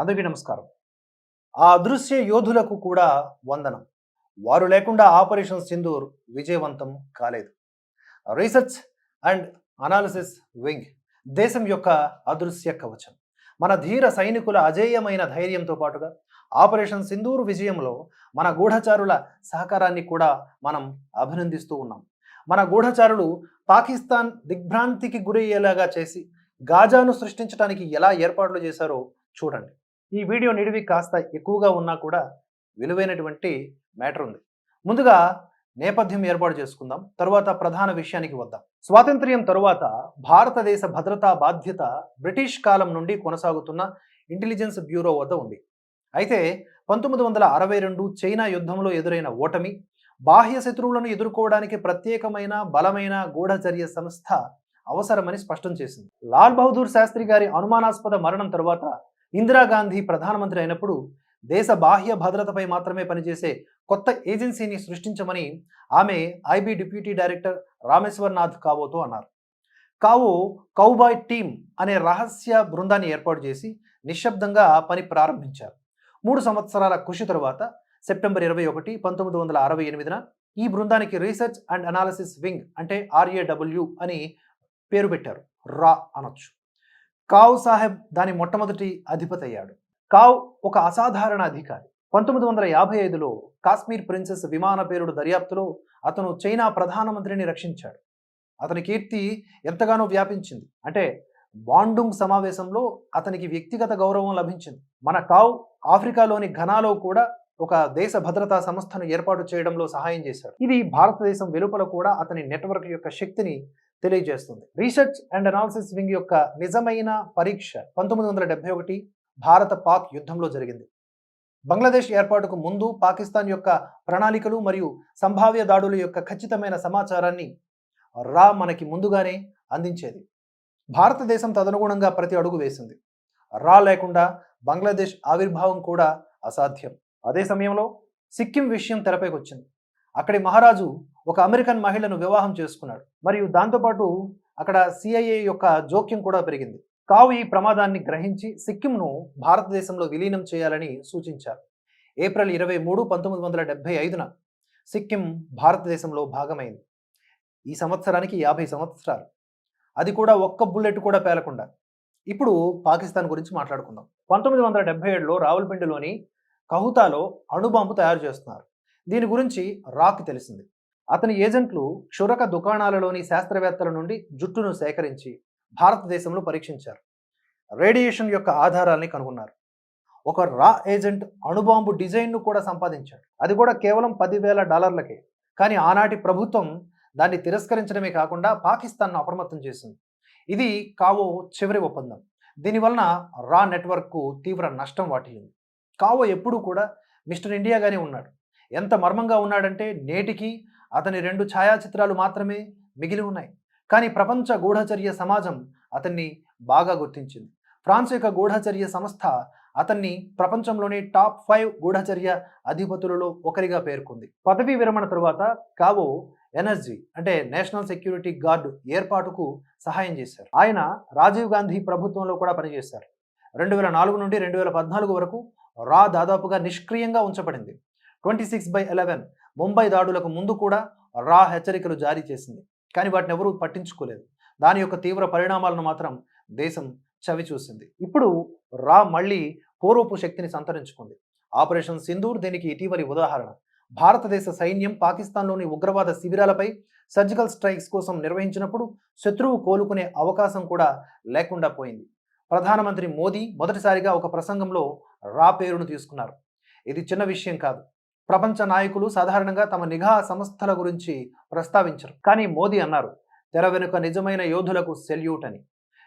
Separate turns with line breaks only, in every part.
అందరికీ నమస్కారం. ఆ అదృశ్య యోధులకు కూడా వందనం. వారు లేకుండా ఆపరేషన్ సింధూర్ విజయవంతం కాలేదు. రీసెర్చ్ అండ్ అనాలిసిస్ వింగ్ దేశం యొక్క అదృశ్య కవచం. మన ధీర సైనికుల అజేయమైన ధైర్యంతో పాటుగా ఆపరేషన్ సింధూర్ విజయంలో మన గూఢచారుల సహకారాన్ని కూడా మనం అభినందిస్తూ ఉన్నాం. మన గూఢచారులు పాకిస్తాన్ దిగ్భ్రాంతికి గురయ్యేలాగా చేసి గాజాను సృష్టించడానికి ఎలా ఏర్పాట్లు చేశారో చూడండి. ఈ వీడియో నిడివి కాస్త ఎక్కువగా ఉన్నా కూడా విలువైనటువంటి మ్యాటర్ ఉంది. ముందుగా నేపథ్యం ఏర్పాటు చేసుకుందాం. తరువాత ప్రధాన విషయానికి వద్దాం. స్వాతంత్ర్యం తరువాత భారతదేశ భద్రతా బాధ్యత బ్రిటిష్ కాలం నుండి కొనసాగుతున్న ఇంటెలిజెన్స్ బ్యూరో వద్ద ఉంది. అయితే పంతొమ్మిది వందల అరవై రెండు చైనా యుద్ధంలో ఎదురైన ఓటమి బాహ్య శత్రువులను ఎదుర్కోవడానికి ప్రత్యేకమైన బలమైన గూఢచర్య సంస్థ అవసరమని స్పష్టం చేసింది. లాల్ బహదూర్ శాస్త్రి గారి అనుమానాస్పద మరణం తర్వాత ఇందిరాగాంధీ ప్రధానమంత్రి అయినప్పుడు దేశ బాహ్య భద్రతపై మాత్రమే పనిచేసే కొత్త ఏజెన్సీని సృష్టించమని ఆమె ఐబీ డిప్యూటీ డైరెక్టర్ రామేశ్వర్నాథ్ కావోతో అన్నారు. కావో కౌబాయ్ టీమ్ అనే రహస్య బృందాన్ని ఏర్పాటు చేసి నిశ్శబ్దంగా పని ప్రారంభించారు. మూడు సంవత్సరాల కృషి తరువాత సెప్టెంబర్ ఇరవై ఒకటి పంతొమ్మిది వందల అరవై ఎనిమిదిన ఈ బృందానికి రీసెర్చ్ అండ్ అనాలిసిస్ వింగ్ అంటే ఆర్ఏడబ్ల్యూ అని పేరు పెట్టారు. రా అనొచ్చు. కావ్ సాహెబ్ దాని మొట్టమొదటి అధిపతి అయ్యాడు. కావ్ ఒక అసాధారణ అధికారి. పంతొమ్మిది వందల యాభై ఐదులో కాశ్మీర్ ప్రిన్సెస్ విమాన పేరుడు దర్యాప్తులో అతను చైనా ప్రధానమంత్రిని రక్షించాడు. అతని కీర్తి ఎంతగానో వ్యాపించింది. అంటే బాండుంగ్ సమావేశంలో అతనికి వ్యక్తిగత గౌరవం లభించింది. మన కావ్ ఆఫ్రికాలోని ఘనాలో కూడా ఒక దేశ భద్రతా సంస్థను ఏర్పాటు చేయడంలో సహాయం చేశాడు. ఇది భారతదేశం వెలుపల కూడా అతని నెట్వర్క్ యొక్క శక్తిని తెలియజేస్తుంది. రీసెర్చ్ అండ్ అనాలిసిస్ వింగ్ యొక్క నిజమైన పరీక్ష పంతొమ్మిది వందల డెబ్బై ఒకటి భారత పాక్ యుద్ధంలో జరిగింది. బంగ్లాదేశ్ ఏర్పాటుకు ముందు పాకిస్తాన్ యొక్క ప్రణాళికలు మరియు సంభావ్య దాడుల యొక్క ఖచ్చితమైన సమాచారాన్ని రా మనకి ముందుగానే అందించేది. భారతదేశం తదనుగుణంగా ప్రతి అడుగు వేసింది. రా లేకుండా బంగ్లాదేశ్ ఆవిర్భావం కూడా అసాధ్యం. అదే సమయంలో సిక్కిం విషయం తెరపైకి వచ్చింది అక్కడి మహారాజు ఒక అమెరికన్ మహిళను వివాహం చేసుకున్నాడు. మరియు దాంతోపాటు అక్కడ సిఐఏ యొక్క జోక్యం కూడా పెరిగింది. కావు ఈ ప్రమాదాన్ని గ్రహించి సిక్కింను భారతదేశంలో విలీనం చేయాలని సూచించారు. ఏప్రిల్ ఇరవై మూడు పంతొమ్మిది వందల డెబ్బై ఐదున సిక్కిం భారతదేశంలో భాగమైంది. ఈ సంవత్సరానికి యాభై సంవత్సరాలు. అది కూడా ఒక్క బుల్లెట్ కూడా పేలకుండా. ఇప్పుడు పాకిస్తాన్ గురించి మాట్లాడుకుందాం. పంతొమ్మిది వందల డెబ్బై ఏడులో రావులపిండిలోని కహుతాలో అణుబాంబు తయారు చేస్తున్నారు. దీని గురించి రాక్ తెలిసింది. అతని ఏజెంట్లు క్షురక దుకాణాలలోని శాస్త్రవేత్తల నుండి జుట్టును సేకరించి భారతదేశంలో పరీక్షించారు. రేడియేషన్ యొక్క ఆధారాల్ని కనుగొన్నారు. ఒక రా ఏజెంట్ అణుబాంబు డిజైన్ను కూడా సంపాదించాడు. అది కూడా కేవలం పదివేల డాలర్లకే. కానీ ఆనాటి ప్రభుత్వం దాన్ని తిరస్కరించడమే కాకుండా పాకిస్తాన్ను అప్రమత్తం చేసింది. ఇది కావో చివరి ఒప్పందం. దీనివలన రా నెట్వర్క్కు తీవ్ర నష్టం వాటిల్లింది. కావో ఎప్పుడూ కూడా మిస్టర్ ఇండియాగానే ఉన్నాడు. ఎంత మర్మంగా ఉన్నాడంటే నేటికి అతని రెండు ఛాయాచిత్రాలు మాత్రమే మిగిలి ఉన్నాయి. కానీ ప్రపంచ గూఢచర్య సమాజం అతన్ని బాగా గుర్తించింది. ఫ్రాన్స్ యొక్క గూఢచర్య సంస్థ అతన్ని ప్రపంచంలోని టాప్ ఫైవ్ గూఢచర్య అధిపతులలో ఒకరిగా పేర్కొంది. పదవీ విరమణ తరువాత కావో ఎనర్జీ అంటే నేషనల్ సెక్యూరిటీ గార్డు ఏర్పాటుకు సహాయం చేశారు. ఆయన రాజీవ్ గాంధీ ప్రభుత్వంలో కూడా పనిచేశారు. రెండు వేల నాలుగు నుండి రెండు వేల పద్నాలుగు వరకు రా దాదాపుగా నిష్క్రియంగా ఉంచబడింది. Twenty six by eleven Mumbai దాడులకు ముందు కూడా రా హెచ్చరికలు జారీ చేసింది. కానీ వాటిని ఎవరూ పట్టించుకోలేదు. దాని యొక్క తీవ్ర పరిణామాలను మాత్రం దేశం చవి చూసింది. ఇప్పుడు రా మళ్ళీ పూర్వపు శక్తిని సంతరించుకుంది. ఆపరేషన్ సింధూర్ దీనికి ఇటీవలి ఉదాహరణ. భారతదేశ సైన్యం పాకిస్తాన్లోని ఉగ్రవాద శిబిరాలపై సర్జికల్ స్ట్రైక్స్ కోసం నిర్వహించినప్పుడు శత్రువు కోలుకునే అవకాశం కూడా లేకుండా పోయింది. ప్రధానమంత్రి మోదీ మొదటిసారిగా ఒక ప్రసంగంలో రా పేరును తీసుకున్నారు. ఇది చిన్న విషయం కాదు. ప్రపంచ నాయకులు సాధారణంగా తమ నిఘా సంస్థల గురించి ప్రస్తావించరు. కానీ మోదీ అన్నారు తెర వెనుక నిజమైన యోధులకు సెల్యూట్ అని.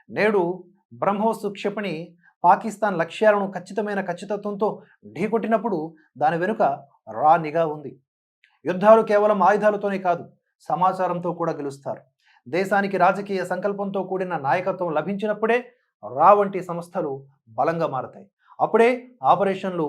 నేడు బ్రహ్మోస్ క్షిపణి పాకిస్తాన్ లక్ష్యాలను ఖచ్చితమైన ఖచ్చితత్వంతో ఢీకొట్టినప్పుడు దాని వెనుక రా నిఘా ఉంది. యుద్ధాలు కేవలం ఆయుధాలతోనే కాదు సమాచారంతో కూడా గెలుస్తారు. దేశానికి రాజకీయ సంకల్పంతో కూడిన నాయకత్వం లభించినప్పుడే రా వంటి సంస్థలు బలంగా మారతాయి. అప్పుడే ఆపరేషన్లు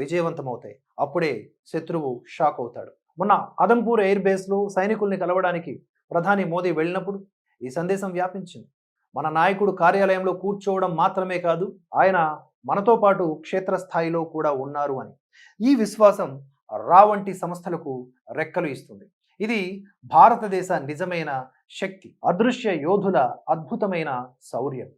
విజయవంతమవుతాయి. అప్పుడే శత్రువు షాక్ అవుతాడు. మొన్న అదంపూర్ ఎయిర్ బేస్లో సైనికుల్ని కలవడానికి ప్రధాని మోదీ వెళ్ళినప్పుడు ఈ సందేశం వ్యాపించింది. మన నాయకుడు కార్యాలయంలో కూర్చోవడం మాత్రమే కాదు ఆయన మనతో పాటు క్షేత్రస్థాయిలో కూడా ఉన్నారు అని. ఈ విశ్వాసం రా వంటి సంస్థలకు రెక్కలు ఇస్తుంది. ఇది భారతదేశ నిజమైన శక్తి అదృశ్య యోధుల అద్భుతమైన శౌర్యం.